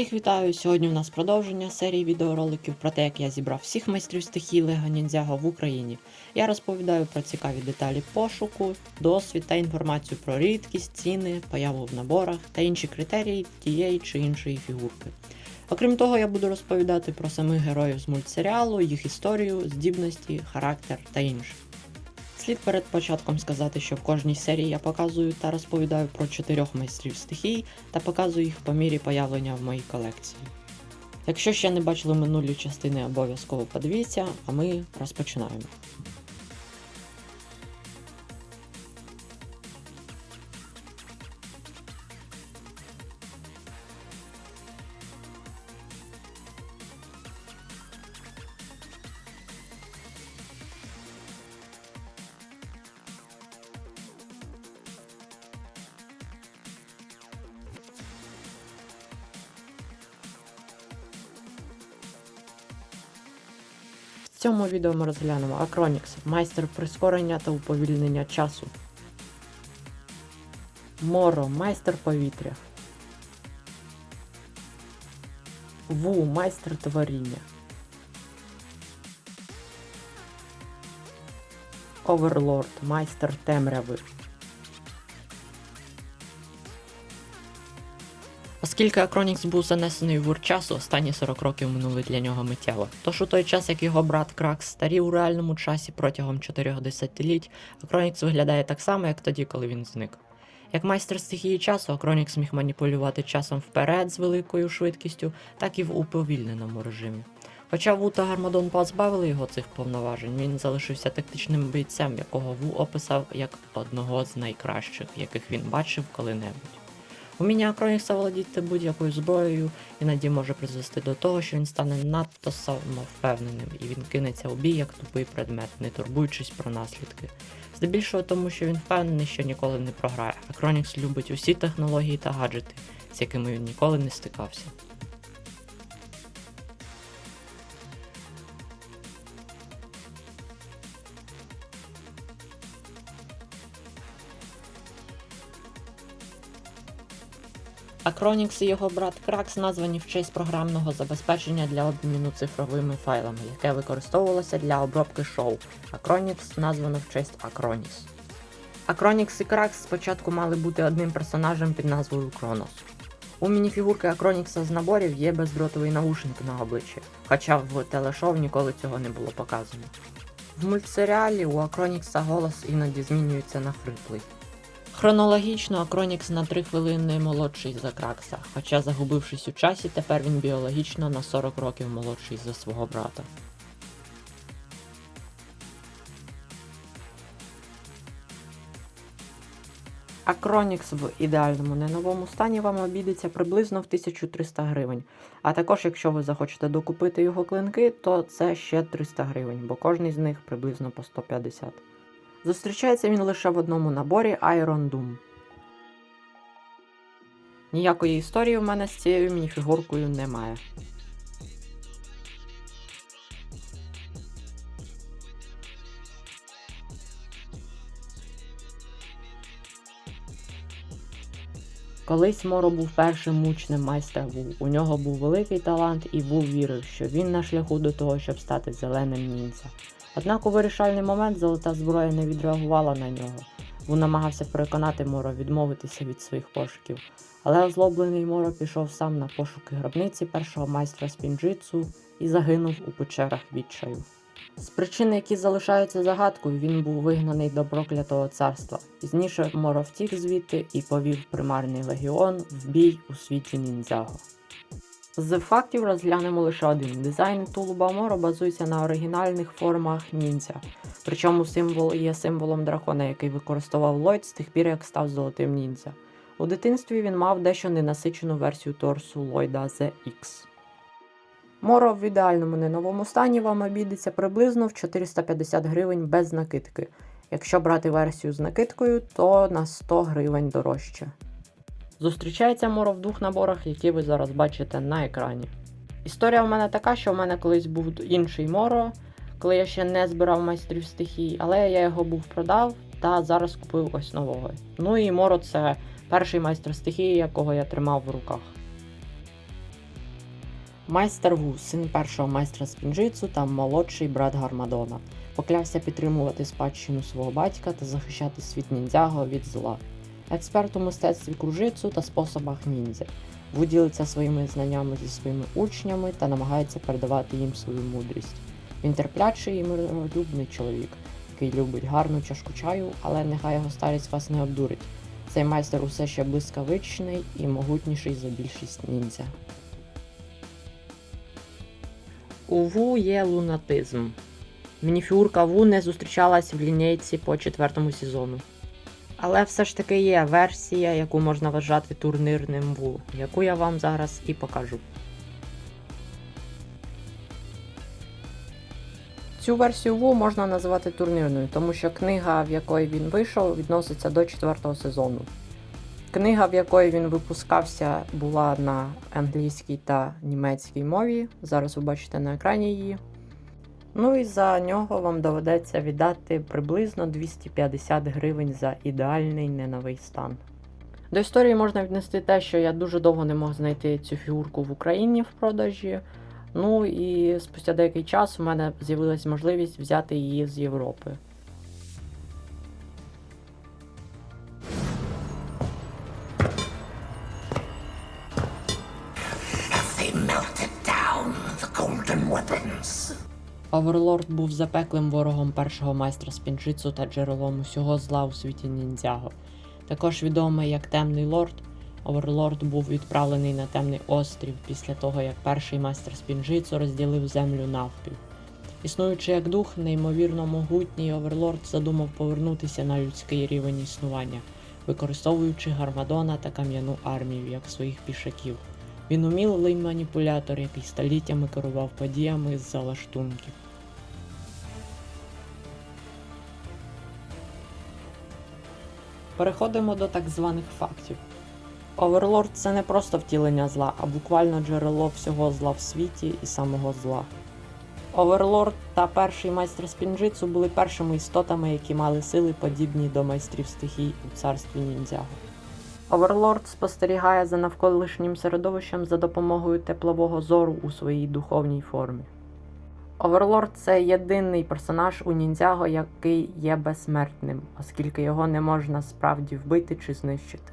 Всіх вітаю! Сьогодні у нас продовження серії відеороликів про те, як я зібрав всіх майстрів стихії Лего Ніндзяго в Україні. Я розповідаю про цікаві деталі пошуку, досвід та інформацію про рідкість, ціни, появу в наборах та інші критерії тієї чи іншої фігурки. Окрім того, я буду розповідати про самих героїв з мультсеріалу, їх історію, здібності, характер та інше. Слід перед початком сказати, що в кожній серії я показую та розповідаю про чотирьох майстрів стихій та показую їх по мірі появлення в моїй колекції. Якщо ще не бачили минулі частини, обов'язково подивіться, а ми розпочинаємо. В цьому відео ми розглянемо Acronix, майстер прискорення та уповільнення часу. Моро, майстер повітря. Ву, майстер творіння. Оверлорд, майстер темряви. Оскільки Акронікс був занесений в ур часу, останні 40 років минули для нього миттєво. Тож у той час, як його брат Кракс старів у реальному часі протягом 4 десятиліть, Акронікс виглядає так само, як тоді, коли він зник. Як майстер стихії часу, Акронікс міг маніпулювати часом вперед з великою швидкістю, так і в уповільненому режимі. Хоча Ву та Гармадон позбавили його цих повноважень, він залишився тактичним бійцем, якого Ву описав як одного з найкращих, яких він бачив коли-небудь. Уміння Акронікса володіти будь-якою зброєю іноді може призвести до того, що він стане надто самовпевненим і він кинеться у бій як тупий предмет, не турбуючись про наслідки. Здебільшого тому, що він впевнений, що ніколи не програє. Акронікс любить усі технології та гаджети, з якими він ніколи не стикався. Acronix і його брат Кракс названі в честь програмного забезпечення для обміну цифровими файлами, яке використовувалося для обробки шоу. Acronix названо в честь Acronis. Acronix і Кракс спочатку мали бути одним персонажем під назвою Кронос. У мініфігурки Акронікса з наборів є бездротовий наушник на обличчі, хоча в телешоу ніколи цього не було показано. В мультсеріалі у Акронікса голос іноді змінюється на хриплий. Хронологічно Акронікс на 3 хвилини молодший за Кракса, хоча загубившись у часі, тепер він біологічно на 40 років молодший за свого брата. Акронікс в ідеальному неновому стані вам обійдеться приблизно в 1300 гривень. А також, якщо ви захочете докупити його клинки, то це ще 300 гривень, бо кожний з них приблизно по 150. Зустрічається він лише в одному наборі Iron Doom. Ніякої історії в мене з цією мініфігуркою немає. Колись Моро був першим мучним майстер Ву. У нього був великий талант, і Ву вірив, що він на шляху до того, щоб стати зеленим ніндзя. Однак у вирішальний момент золота зброя не відреагувала на нього. Ву намагався переконати Моро відмовитися від своїх пошуків, але озлоблений Моро пішов сам на пошуки гробниці першого майстра спінджитсу і загинув у печерах відчаю. З причин, які залишаються загадкою, він був вигнаний до проклятого царства. Пізніше Моро втік звідти і повів примарний легіон в бій у світі ніндзяго. З фактів розглянемо лише один. Дизайн тулуба Моро базується на оригінальних формах ніндзя. Причому символ є символом дракона, який використовував Ллойд з тих пір, як став золотим ніндзя. У дитинстві він мав дещо ненасичену версію торсу Ллойда ZX. Моро в ідеальному неновому стані вам обійдеться приблизно в 450 гривень без накидки. Якщо брати версію з накидкою, то на 100 гривень дорожче. Зустрічається моро в двох наборах, які ви зараз бачите на екрані. Історія в мене така, що в мене колись був інший моро, коли я ще не збирав майстрів стихій, але я його був продав та зараз купив ось нового. Ну і моро це перший майстер стихії, якого я тримав в руках. Майстер Ву, син першого майстра з пінжитсу та молодший брат Гармадона, поклявся підтримувати спадщину свого батька та захищати світ ніндзяго від зла. Експерт у мистецтві кружицу та способах ніндзя. Ву ділиться своїми знаннями зі своїми учнями та намагається передавати їм свою мудрість. Він терплячий і миролюбний чоловік, який любить гарну чашку чаю, але нехай його старість вас не обдурить. Цей майстер усе ще блискавичний і могутніший за більшість ніндзя. У Ву є лунатизм. Мініфюрка Ву не зустрічалась в лінійці по четвертому сезону. Але все ж таки є версія, яку можна вважати турнірним Ву, яку я вам зараз і покажу. Цю версію Ву можна називати турнірною, тому що книга, в якої він вийшов, відноситься до четвертого сезону. Книга, в якої він випускався, була на англійській та німецькій мові. Зараз ви бачите на екрані її. Ну і за нього вам доведеться віддати приблизно 250 гривень за ідеальний неновий стан. До історії можна віднести те, що я дуже довго не мог знайти цю фігурку в Україні в продажі. Ну і спустя деякий час у мене з'явилась можливість взяти її з Європи. Оверлорд був запеклим ворогом першого майстра спінджитсу та джерелом усього зла у світі ніндзяго. Також відомий як Темний Лорд, Оверлорд був відправлений на темний острів після того, як перший майстер спінджитсу розділив землю навпіл. Існуючи як дух, неймовірно могутній Оверлорд задумав повернутися на людський рівень існування, використовуючи Гармадона та кам'яну армію як своїх пішаків. Він умілий маніпулятор, який століттями керував подіями з залаштунків. Переходимо до так званих фактів. Оверлорд це не просто втілення зла, а буквально джерело всього зла в світі і самого зла. Оверлорд та перший майстер спінджитсу були першими істотами, які мали сили подібні до майстрів стихій у царстві ніндзяго. Оверлорд спостерігає за навколишнім середовищем за допомогою теплового зору у своїй духовній формі. Оверлорд це єдиний персонаж у ніндзяго, який є безсмертним, оскільки його не можна справді вбити чи знищити.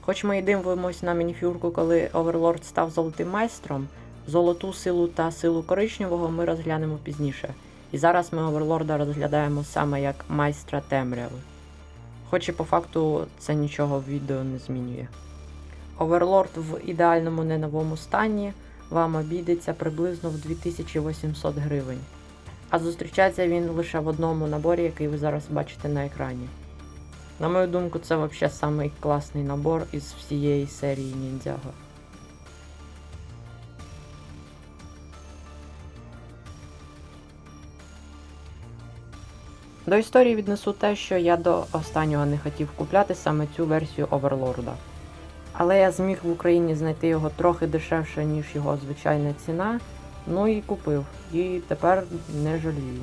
Хоч ми й дивимось на мініфюрку, коли Оверлорд став золотим майстром, золоту силу та силу коричневого ми розглянемо пізніше. І зараз ми Оверлорда розглядаємо саме як майстра темряви. Хоч і по факту це нічого в відео не змінює. Оверлорд в ідеальному неновому стані вам обійдеться приблизно в 2800 гривень. А зустрічається він лише в одному наборі, який ви зараз бачите на екрані. На мою думку, це взагалі самий класний набор із всієї серії ніндзяго. До історії віднесу те, що я до останнього не хотів купляти саме цю версію Оверлорда. Але я зміг в Україні знайти його трохи дешевше, ніж його звичайна ціна. Ну і купив. І тепер не жалію.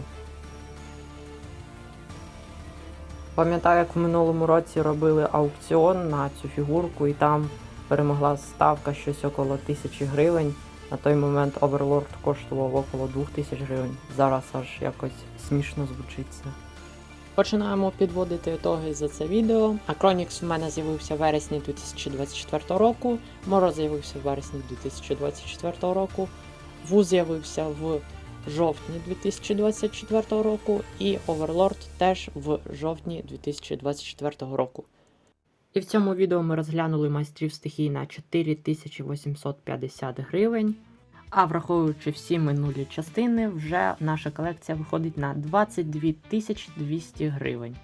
Пам'ятаю, як в минулому році робили аукціон на цю фігурку, і там перемогла ставка щось около тисячі гривень. На той момент Оверлорд коштував около 2000 гривень. Зараз аж якось смішно звучить це. Починаємо підводити ітоги за це відео. Акронікс в мене з'явився в вересні 2024 року. Моро з'явився в вересні 2024 року. Ву з'явився в жовтні 2024 року, і Оверлорд теж в жовтні 2024 року. І в цьому відео ми розглянули майстрів стихій на 4850 гривень. А враховуючи всі минулі частини, вже наша колекція виходить на 22 200 гривень.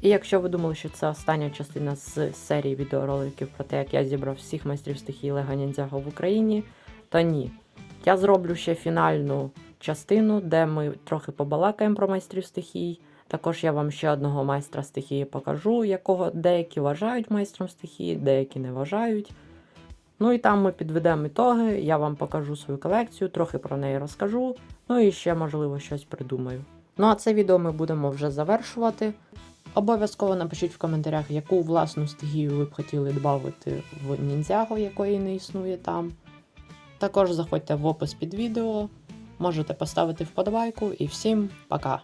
І якщо ви думали, що це остання частина з серії відеороликів про те, як я зібрав всіх майстрів стихій Лего Ніндзяго в Україні, то ні. Я зроблю ще фінальну частину, де ми трохи побалакаємо про майстрів стихій. Також я вам ще одного майстра стихії покажу, якого деякі вважають майстром стихії, деякі не вважають. Ну і там ми підведемо ітоги, я вам покажу свою колекцію, трохи про неї розкажу, ну і ще, можливо, щось придумаю. Ну а це відео ми будемо вже завершувати. Обов'язково напишіть в коментарях, яку власну стихію ви б хотіли додати в ніндзяго, якої не існує там. Також заходьте в опис під відео, можете поставити вподобайку і всім пока!